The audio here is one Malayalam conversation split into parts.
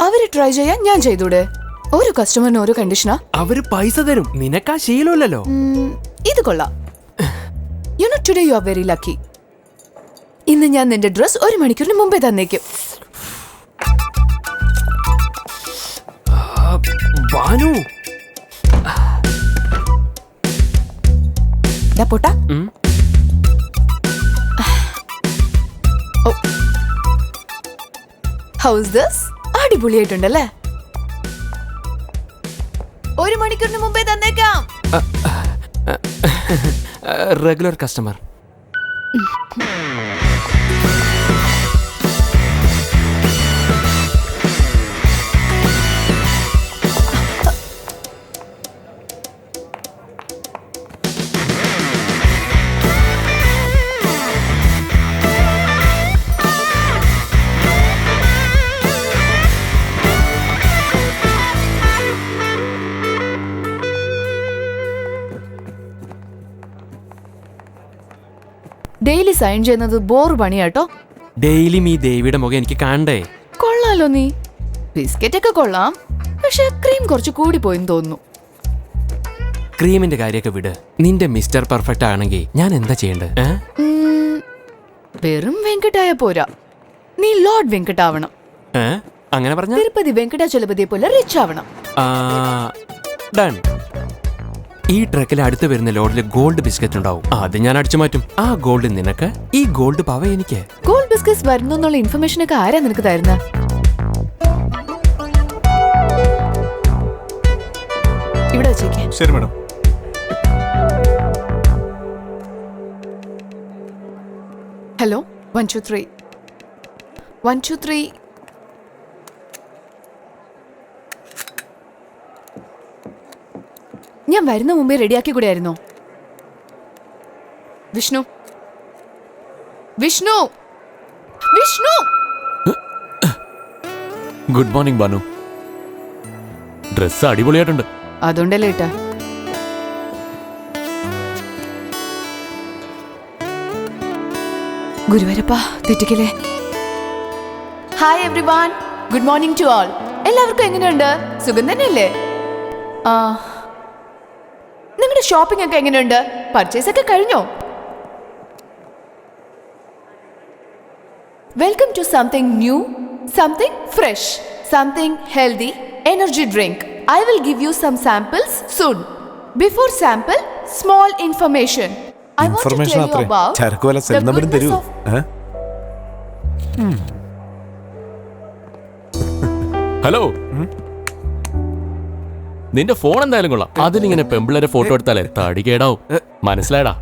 അവർ ട്രൈ ചെയ്യാൻ ഞാൻ ചെയ്തൂടെ? ഒരു കസ്റ്റമറിന് ഒരു കണ്ടീഷനാ അവർ പൈസ തരും. നിനക്കാ ശീലമില്ലല്ലോ. ഇത് കൊള്ളാം. You know today you are very lucky ഇന്ന് ഞാൻ നിന്റെ ഡ്രസ് ഒരു മണിക്കൂറിന് മുമ്പേ തന്നേക്കും. ബാനു പൊട്ടാ. ഉം. ഹൗസ് ദിസ് അടിപൊളിയായിട്ടുണ്ടല്ലേ ഒരു മണിക്കൂറിന് മുമ്പേ തന്നേക്കാം റെഗുലർ കസ്റ്റമർ ഡെയിലി സൈൻ ചെയ്യുന്നത് ബോർ പണിയാട്ടോ. ഡെയിലി ഈ ദേവിയുടെ മുഖം എനിക്ക് കാണണ്ടേ? കൊള്ളാലോ നീ. ബിസ്ക്കറ്റ് ഒക്കെ കൊള്ളാം. പക്ഷെ ക്രീം കുറച്ച് കൂടി പോയെന്ന് തോന്നുന്നു. ക്രീമിന്റെ കാര്യമൊക്കെ വിട്. നിന്റെ മിസ്റ്റർ പെർഫെക്റ്റ് ആണെങ്കിൽ ഞാൻ എന്താ ചെയ്യേണ്ടത് ഏ? വെറും വെങ്കട്ടായ പോരാ. നീ ലോർഡ് വെങ്കട്ടാവണം. ഏ? അങ്ങനെ പറഞ്ഞ? തിരുപ്പതി വെങ്കടാചലപതിയെ പോലെ റിച്ച് ആവണം. ഡൺ. ഈ ട്രക്കിൽ അടുത്ത് വരുന്ന ലോഡിൽ ഗോൾഡ് ബിസ്ക്കറ്റ് ഉണ്ടാവും. അത് ഞാൻ അടിച്ചു മാറ്റും. ആ ഗോൾഡ് നിനക്ക് ഈ ഗോൾഡ് പവ എനിക്ക്. ഗോൾഡ് ബിസ്ക്കറ്റ് വരുന്നു എന്നുള്ള ഇൻഫർമേഷൻ ഒക്കെ ആരാ നിനക്ക് തരുന്ന? ഇവിടെ വെച്ചേക്കേ. ശരി madam. Hello one two three one two three ഞാൻ വരുന്ന മുമ്പേ റെഡിയാക്കി കൂടെയായിരുന്നോ? Vishnu. Vishnu. Vishnu. Good morning Banu. Dress അടിപൊളിയായിട്ടുണ്ട്. അതുകൊണ്ടല്ലേ ഏട്ടാ. ഗുരുവരപ്പ തെറ്റിക്കലേ hi every good morning to all എല്ലാവർക്കും എങ്ങനെയുണ്ട്? സുഖം തന്നെയല്ലേ? ആ ഷോപ്പിംഗ് ഒക്കെ എങ്ങനെയുണ്ട്? പർച്ചേസ് ഒക്കെ കഴിഞ്ഞോ? Welcome to something new something fresh something healthy energy drink I will give you some samples soon before sample small information sell തരൂ. ഹലോ നിന്റെ ഫോൺ എന്തായാലും കൊള്ളാം. അതിനിങ്ങനെ പെമ്പിളരെ ഫോട്ടോ എടുത്താലേ തടി കേടാവും. മനസ്സിലായടാ?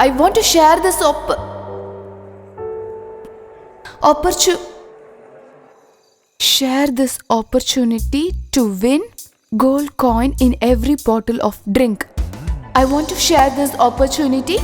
I want to share this op opportu share this opportunity to win gold coin in every bottle of drink I want to share this opportunity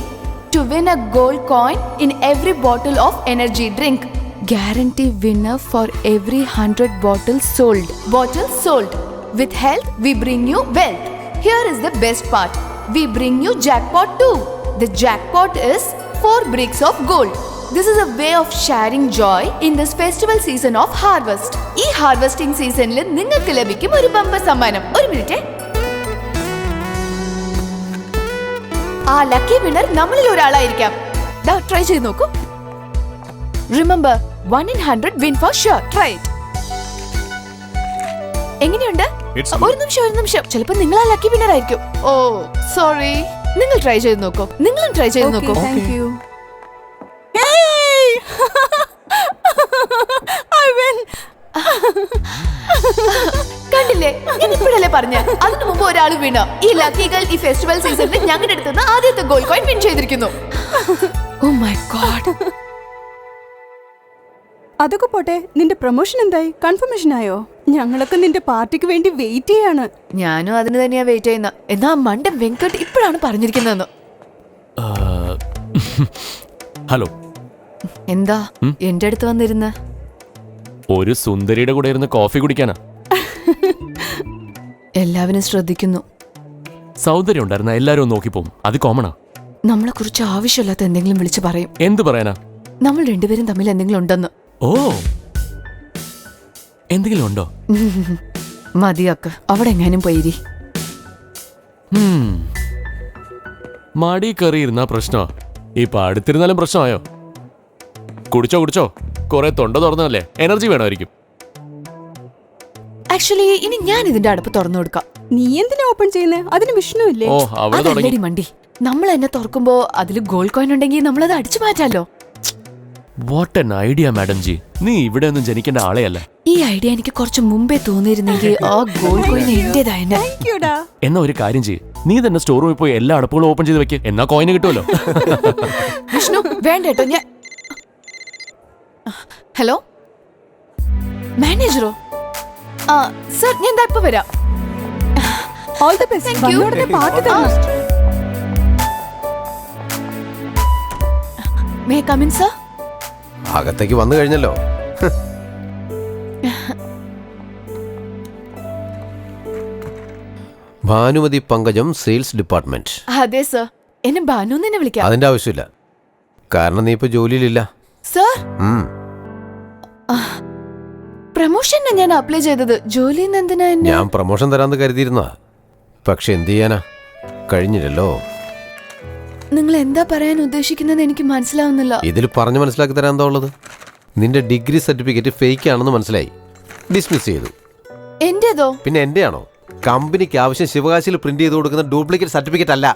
to win a gold coin in every bottle of energy drink Guarantee winner for every 100 bottles sold. Bottles sold. With health, we bring you wealth. Here is the best part. We bring you jackpot too. The jackpot is 4 bricks of gold. This is a way of sharing joy in this festival season of harvest. ഈ ഹാർവെസ്റ്റിംഗ് സീസണിൽ നിങ്ങൾക്ക് ലഭിക്കും ഒരു ബമ്പ സമ്മാനം ഒരു മിനിറ്റ് ആ ലക്കി വിന്നർ നമ്മളിൽ ഒരാളായിരിക്കാം ട്രൈ ചെയ്ത് നോക്കൂ remember one in hundred win for sure right എങ്ങനെയുണ്ട്? It's ഒരു നിമിഷം ഒരു നിമിഷം. ചിലപ്പോ നിങ്ങൾ ആ ലക്കി വിന്നർ ആയിരിക്കും. ഓ സോറി നിങ്ങൾ ട്രൈ ചെയ്ത് നോക്കൂ. നിങ്ങളും ട്രൈ ചെയ്ത് നോക്കൂ. thank you. കണ്ടില്ലേ? ഞാൻ ഇപ്പോഴല്ലേ പറഞ്ഞ? അതിനു മുമ്പ് ഒരാൾ വീണ ഈ ലക്കി ഗേൾ ഈ ഫെസ്റ്റിവൽ സീസണിൽ ഞങ്ങളുടെ അടുത്തുനിന്ന് ആദ്യത്തെ ഗോൾഡ് കോയിൻ വിൻ ചെയ്തിരിക്കുന്നു. ഓ മൈ ഗോഡ് അതൊക്കെ പോട്ടെ നിന്റെ പ്രൊമോഷൻ എന്തായി? കൺഫർമേഷൻ ആയോ? ഞങ്ങളൊക്കെ നിന്റെ പാർട്ടിക്ക് വേണ്ടി വെയിറ്റ് ചെയ്യാണ്. ഞാനും അതിന് തന്നെയാ വെയിറ്റ് ചെയ്യുന്ന. എന്നാ മണ്ട മണ്ടൻ വെങ്കട്ട് ഇപ്പോഴാണ് പറഞ്ഞിരിക്കുന്നതെന്ന്. ഹലോ. എന്താ? എന്റെ അടുത്ത് വന്നിരുന്ന? ഒരു സുന്ദരിയുടെ കൂടെ ഇരുന്ന് കോഫി കുടിക്കാനാ? എല്ലാവരും ശ്രദ്ധിക്കുന്നു. സൗന്ദര്യം ഉണ്ടായിരുന്ന എല്ലാരും നോക്കിപ്പോവും. അത് കോമണാ നമ്മളെ കുറിച്ച് ആവശ്യമില്ലാത്ത എന്തെങ്കിലും വിളിച്ചു പറയും. എന്ത് പറയാനാ? നമ്മൾ രണ്ടുപേരും തമ്മിൽ എന്തെങ്കിലും ഉണ്ടെന്ന്. ഓ. എന്തെങ്കിലും ഉണ്ടോ? മതിയൊക്കെ അവിടെ എങ്ങാനും പോയിരി. മടി കയറി ഇരുന്നാ പ്രശ്നമാ. ഇപ്പൊ അടുത്തിരുന്നാലും പ്രശ്നമായോ? കുടിച്ചോ കുടിച്ചോ. കുറെ തൊണ്ട തുറന്നല്ലേ എനർജി വേണമായിരിക്കും. ആക്ച്വലി ഇനി ഞാൻ ഇതിന്റെ അടപ്പ് തുറന്നു കൊടുക്കാം. നീ എന്തിനാ ഓപ്പൺ ചെയ്യുന്നേ? അതിന് വിഷ്ണു ഇല്ലേ? ഓ അവിടെ തുടങ്ങി. അതല്ലടി മണ്ടി. നമ്മൾ എന്നെ തുറക്കുമ്പോ അതിൽ ഗോൾഡ് കോയിൻ ഉണ്ടെങ്കിൽ നമ്മൾ അത് അടിച്ചു മാറ്റാലോ? What an idea madam ji നീ ഇവിടെ ഒന്നും ജനിക്കേണ്ട ആളെയല്ല ഈ ഐഡിയ എനിക്ക് കുറച്ച് മുമ്പേ തോന്നിയിരുന്നെങ്കിൽ ആ ഗോൾഡ് കോയിൻ എന്റേതായ എന്നാ. ഒരു കാര്യം ചെയ്യ്. നീ തന്നെ സ്റ്റോർ റൂമിൽ പോയി എല്ലാ അടുപ്പുകളും ഓപ്പൺ ചെയ്ത് വെക്ക്. എന്നാ കോയിന് കിട്ടുമല്ലോ. വിഷ്ണു വേണ്ട കേട്ടോ ഞാൻ ഹലോ? മാനേജറോ? ആ സർ ഞാൻ എന്താ ഇപ്പൊ വരാം. All the best Thank you. വന്നോടനെ പാട്ട് തരണം മേ കമിൻ സർ അകത്തേക്ക് വന്നു കഴിഞ്ഞല്ലോ. Bhanumathi Pankajam sales department. അതെ സർ. എന്നെ ഭാനു എന്ന് തന്നെ വിളിക്കാം. അതിന്റെ ആവശ്യമില്ല. കാരണം നീ ഇപ്പൊ ജോലിയിലില്ല. സർ? പ്രൊമോഷൻ ഞാൻ അപ്ലൈ ചെയ്തത്. ജോലി എന്തിനാ ഞാൻ പ്രൊമോഷൻ തരാന്ന് കരുതിയിരുന്ന പക്ഷെ എന്ത് ചെയ്യാനാ? കഴിഞ്ഞില്ലല്ലോ. നിങ്ങൾ എന്താ പറയാൻ ഉദ്ദേശിക്കുന്നത് എനിക്ക് മനസ്സിലാവുന്നില്ല. ഇതിൽ പറഞ്ഞു മനസ്സിലാക്കി തരാൻ എന്താ ഉള്ളത്? നിന്റെ ഡിഗ്രി സർട്ടിഫിക്കറ്റ് ഫേക്ക് ആണെന്ന് മനസ്സിലായി. ഡിസ്മിസ് ചെയ്തു. എന്റേതോ? പിന്നെ എന്റെ ആണോ കമ്പനിക്ക് ആവശ്യം ശിവകാശിയിൽ പ്രിന്റ് ചെയ്ത് കൊടുക്കുന്ന ഡ്യൂപ്ലിക്കേറ്റ് സർട്ടിഫിക്കറ്റ് അല്ല.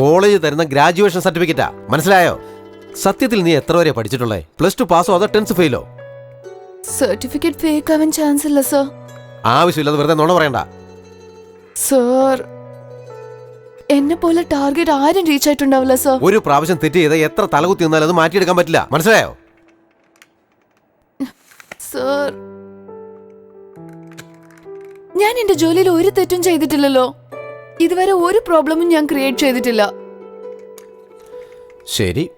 കോളേജ് തരുന്ന ഗ്രാജുവേഷൻ സർട്ടിഫിക്കറ്റാ മനസ്സിലായോ? സത്യത്തിൽ നീ എത്ര വരെ പഠിച്ചിട്ടുള്ളേ? പ്ലസ് ടു പാസോ അതോ ടെൻത്ത് ഫെയിലോ സർട്ടിഫിക്കറ്റ് ഫേക്ക് ആവാൻ ചാൻസ് ഇല്ല സർ ആവശ്യമില്ലാതെ വെറുതെ നോണ പറയണ്ട. സർ എന്നെ പോലെ ടാർഗറ്റ് ആരും റീച്ച് ആയിട്ടുണ്ടാവില്ല സർ ഒരു പ്രാവശ്യം തെറ്റ് ചെയ്ത എത്ര തലകുത്തി നിന്നാലും അത് മാറ്റിയെടുക്കാൻ പറ്റില്ല. മനസ്സിലായോ? സർ ഞാൻ എന്റെ ജോലിയിൽ ഒരു തെറ്റും ചെയ്തിട്ടില്ലല്ലോ. ഇതുവരെ ഒരു പ്രോബ്ലമും ഞാൻ ക്രിയേറ്റ് ചെയ്തിട്ടില്ല. ശരി.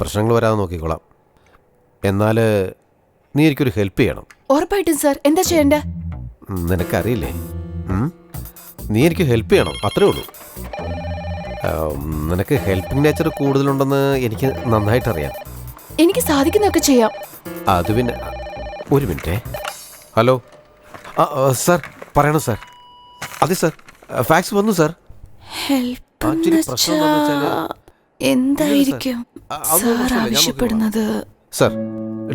പ്രശ്നങ്ങൾ വരാതെ നോക്കിക്കോളാം. എന്നാൽ നീ എനിക്കൊരു ഹെൽപ്പ് ചെയ്യണം. ഉറപ്പായിട്ടും സർ എന്താ ചെയ്യണ്ടേ? നിനക്കറിയില്ലേ? നീ എനിക്ക് ഹെൽപ്പ് ചെയ്യണം അത്രേ ഉള്ളൂ. നിനക്ക് ഹെൽപ്പിംഗ് നേച്ചർ കൂടുതലുണ്ടെന്ന് എനിക്ക് നന്നായിട്ട് അറിയാം എനിക്ക് സാധിക്കുന്നൊക്കെ ചെയ്യാം. അത് പിന്നെ ഒരു മിനിറ്റേ. ഹലോ. ആ സാർ പറയണം സാർ. അതെ സാർ. ഫാക്സ് വന്നു സാർ. ഹെൽപ്പ് എന്തായിരിക്കും സാർ ആവശ്യപ്പെടുന്നത്? സാർ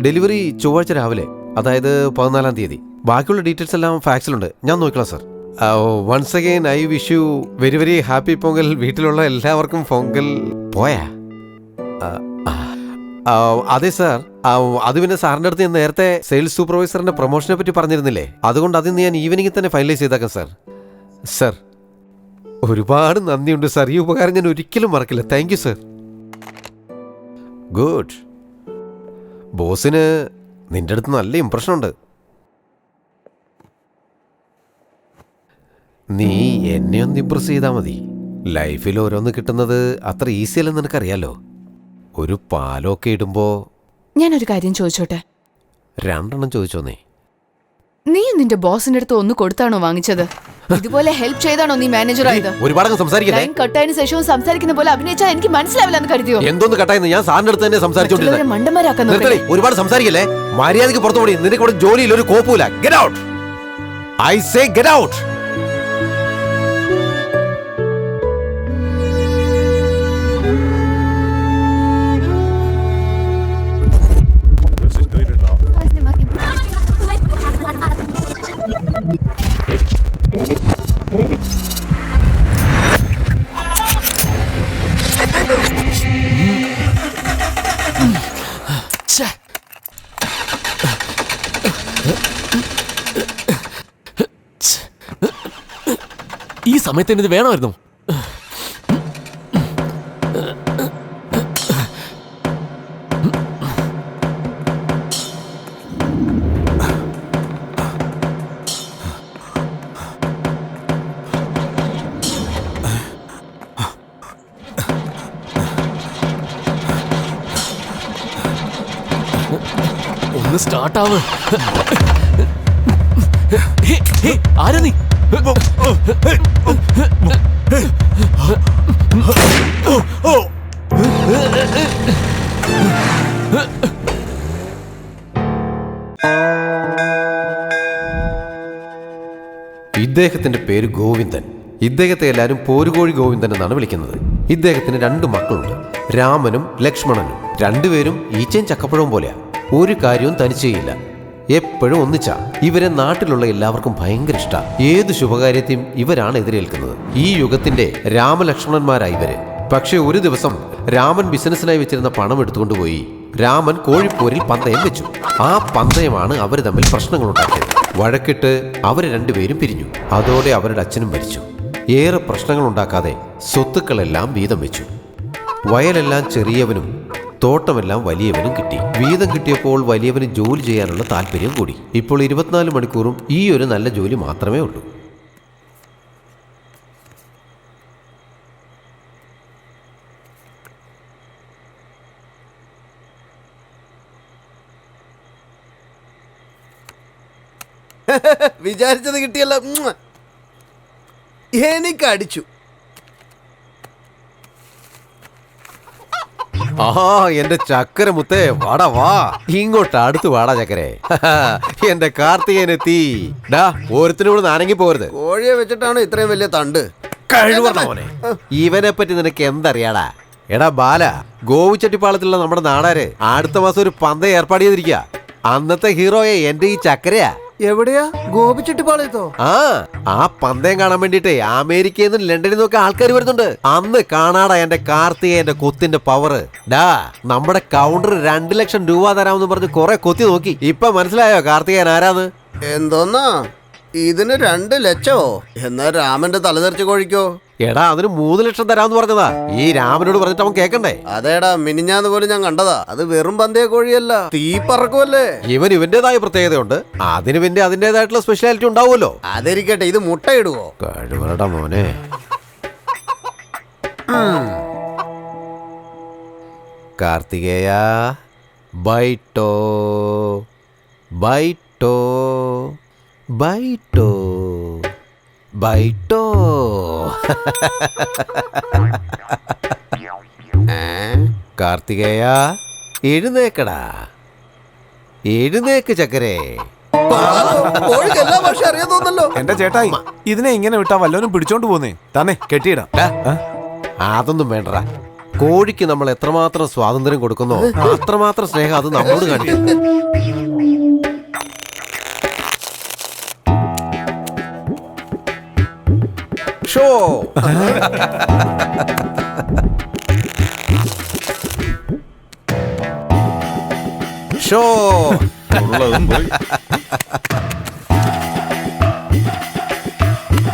ഡെലിവറി ചൊവ്വാഴ്ച രാവിലെ അതായത് പതിനാലാം തീയതി. ബാക്കിയുള്ള ഡീറ്റെയിൽസ് എല്ലാം ഫാക്സിലുണ്ട്. ഞാൻ നോക്കിക്കോളാം sir. Once again I wish you very very happy Pongal വീട്ടിലുള്ള എല്ലാവർക്കും പൊങ്കൽ പോയാ? അതെ സാർ അത് പിന്നെ സാറിന്റെ അടുത്ത് ഞാൻ നേരത്തെ സെയിൽസ് സൂപ്പർവൈസറിന്റെ പ്രൊമോഷനെ പറ്റി പറഞ്ഞിരുന്നില്ലേ? അതുകൊണ്ട് അതിന് ഞാൻ ഈവനിങ്ങിൽ തന്നെ ഫൈനലൈസ് ചെയ്തേക്കാം സാർ സാർ ഒരുപാട് നന്ദിയുണ്ട് സാർ ഈ ഉപകാരം ഞാൻ ഒരിക്കലും മറക്കില്ല. താങ്ക് യു സാർ ഗുഡ് ബോസിന് നിന്റെ അടുത്ത് നല്ല ഇമ്പ്രഷൻ നീ എന്നെ ഒന്ന് ഇമ്പ്രസ് ചെയ്താൽ മതി. ലൈഫിൽ ഓരോന്ന് കിട്ടുന്നത് അത്ര ഈസി അല്ലെന്ന് നിനക്കറിയാലോ? ഒരു പാലൊക്കെ ഇടുമ്പോ ഞാനൊരു കാര്യം ചോദിച്ചോട്ടെ? രണ്ടെണ്ണം ചോദിച്ചോന്നേ. നീ നിന്റെ ബോസിന്റെ അടുത്ത് ഒന്ന് കൊടുത്താണോ വാങ്ങിച്ചത്? ഇതുപോലെ ഹെൽപ്പ് ചെയ്താണോ നീ മാനേജർ ആയത്? സംസാരിക്കല്ലേ? ഞാൻ കട്ടായതിനു ശേഷവും സംസാരിക്കുന്ന പോലെ അഭിനയിച്ചാൽ എനിക്ക് മനസ്സിലാവില്ല എന്ന് കരുതിയോ? എന്തോന്ന് കട്ടായെന്ന് ഞാൻ സാറിന്റെ അടുത്ത് തന്നെ സംസാരിച്ചോണ്ടിരുന്നത് മണ്ടന്മാരാക്കാൻ? ഒരുപാട് സംസാരിക്കല്ലേ? മര്യാദയ്ക്ക് പുറത്തു പോടി. നിനക്ക് ഇവിടെ ജോലിയിൽ ഒരു കോപ്പൂല get out I say get out സമയത്ത് ഇത് വേണമായിരുന്നു. ഒന്ന് സ്റ്റാർട്ടാവ് ആരാ നീ? ഇദ്ദേഹത്തിന്റെ പേര് ഗോവിന്ദൻ. ഇദ്ദേഹത്തെ എല്ലാവരും പോരുകോഴി ഗോവിന്ദൻ എന്നാണ് വിളിക്കുന്നത്. ഇദ്ദേഹത്തിന് രണ്ട് മക്കളുണ്ട്. രാമനും ലക്ഷ്മണനും. രണ്ടുപേരും ഈച്ചയും ചക്കപ്പഴവും പോലെയാണ് ഒരു കാര്യവും തനിച്ചേയില്ല. എപ്പോഴും ഒന്നിച്ചാ. ഇവരെ നാട്ടിലുള്ള എല്ലാവർക്കും ഭയങ്കര ഇഷ്ട. ഏത് ശുഭകാര്യത്തെയും ഇവരാണ് എതിരേൽക്കുന്നത്. ഈ യുഗത്തിന്റെ രാമലക്ഷ്മണന്മാരായി ഇവർ. പക്ഷെ ഒരു ദിവസം രാമൻ ബിസിനസ്സിനായി വെച്ചിരുന്ന പണം എടുത്തുകൊണ്ട് പോയി രാമൻ കോഴിപ്പോരിൽ പന്തയം വെച്ചു. ആ പന്തയമാണ് അവർ തമ്മിൽ പ്രശ്നങ്ങൾ ഉണ്ടാക്കിയത് വഴക്കിട്ട് അവർ രണ്ടുപേരും പിരിഞ്ഞു. അതോടെ അവരുടെ അച്ഛനും മരിച്ചു. ഏറെ പ്രശ്നങ്ങൾ ഉണ്ടാക്കാതെ സ്വത്തുക്കളെല്ലാം വീതം വെച്ചു. വയലെല്ലാം ചെറിയവനും തോട്ടമെല്ലാം വലിയവനും കിട്ടി. വീതം കിട്ടിയപ്പോൾ വലിയവന് ജോലി ചെയ്യാനുള്ള താല്പര്യം കൂടി. ഇപ്പോൾ ഇരുപത്തിനാല് മണിക്കൂറും ഈ ഒരു നല്ല ജോലി മാത്രമേ ഉള്ളൂ. വിചാരിച്ചത് കിട്ടിയല്ല. എനിക്ക് അടിച്ചു ആ എന്റെ ചക്കര മുത്തേ വാടാ വാ. ഇങ്ങോട്ട് അടുത്ത് വാടാ ചക്കരെ. എന്റെ കാർത്തികനെത്തി ഡാ ഓരത്തിനോട് നാനങ്ങി പോരുത് കോഴിയെ വെച്ചിട്ടാണ് ഇത്രയും വലിയ തണ്ട്. കഴിവോനെ ഇവനെ പറ്റി നിനക്ക് എന്തറിയാടാ? എടാ ബാല ഗോവിച്ചട്ടിപ്പാളത്തിലുള്ള നമ്മുടെ നാടാര് അടുത്ത മാസം ഒരു പന്ത ഏർപ്പാട് ചെയ്തിരിക്കുക അന്നത്തെ ഹീറോയെ എന്റെ ഈ ചക്കരയാ. എവിടെയാ? ഗോപിച്ചെട്ടിപ്പാളയത്തോ ആ ആ പന്തയം കാണാൻ വേണ്ടിട്ടേ അമേരിക്കയിൽ നിന്നും ലണ്ടനിൽ നിന്നൊക്കെ ആൾക്കാർ വരുന്നുണ്ട്. അന്ന് കാണാടാ എന്റെ കാർത്തികേയന്റെ കൊത്തിന്റെ പവർ ഡാ നമ്മുടെ കൗണ്ടർ രണ്ട് ലക്ഷം രൂപ തരാമെന്ന് പറഞ്ഞ് കുറെ കൊത്തി നോക്കി. ഇപ്പൊ മനസ്സിലായോ കാർത്തികേയൻ ആരാന്ന്? എന്തോന്നാ? ഇതിന് രണ്ട് ലക്ഷമോ എന്നാ രാമന്റെ തലതെറിച്ച് കോഴിക്കോ? എടാ അതിന് മൂന്ന് ലക്ഷം തരാന്ന് പറഞ്ഞതാ. ഈ രാമനോട് പറഞ്ഞിട്ട് അവൻ കേക്കണ്ടേ? അതേടാ മിനിഞ്ഞാന്ന് പോലും ഞാൻ കണ്ടതാ. അത് വെറും പന്തയ കോഴിയല്ല തീ പറക്കുമല്ലേ ഇവൻ ഇവന്റേതായ പ്രത്യേകതയുണ്ട്. അതിന് പിന്നെ അതിന്റേതായിട്ടുള്ള സ്പെഷ്യാലിറ്റി ഉണ്ടാവുമല്ലോ. അതിരിക്കട്ടെ ഇത് മുട്ടയിടുവോ? കഴിവടാ മോനെ. കാർത്തികേയ ബൈട്ടോ ബൈട്ടോ ബൈട്ടോ. ബൈട്ടോ? കാർത്തികേയ എഴുന്നേക്കടാ. എഴുന്നേക്ക് ചക്കരേ. എന്റെ ചേട്ടായി ഇതിനെ ഇങ്ങനെ വിട്ടാ വല്ലവനും പിടിച്ചോണ്ട് പോന്നേ. തന്നെ കെട്ടിയിടാം. അതൊന്നും വേണ്ടടാ. കോഴിക്ക് നമ്മൾ എത്രമാത്രം സ്വാതന്ത്ര്യം കൊടുക്കുന്നോ അത്രമാത്രം സ്നേഹം അത് നമ്മോട് കാണിക്കും. ഷോ ഷോ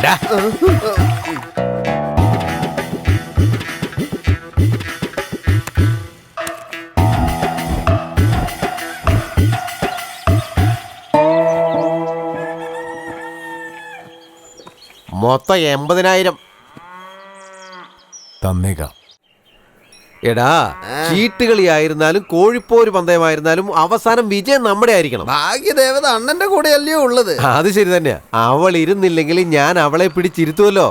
ഡാ, മൊത്തം എൺപതിനായിരം. തന്നേക്കാം. എടാ ചീട്ടുകളിയായിരുന്നാലും കോഴിപ്പോര് പന്തയമായിരുന്നാലും അവസാനം വിജയം നമ്മുടെ ആയിരിക്കണം. ഭാഗ്യദേവത അണ്ണന്റെ കൂടെ അല്ലയോ ഉള്ളത് അത് ശരി തന്നെയാ. അവൾ ഇരുന്നില്ലെങ്കിൽ ഞാൻ അവളെ പിടിച്ചിരുത്തുമല്ലോ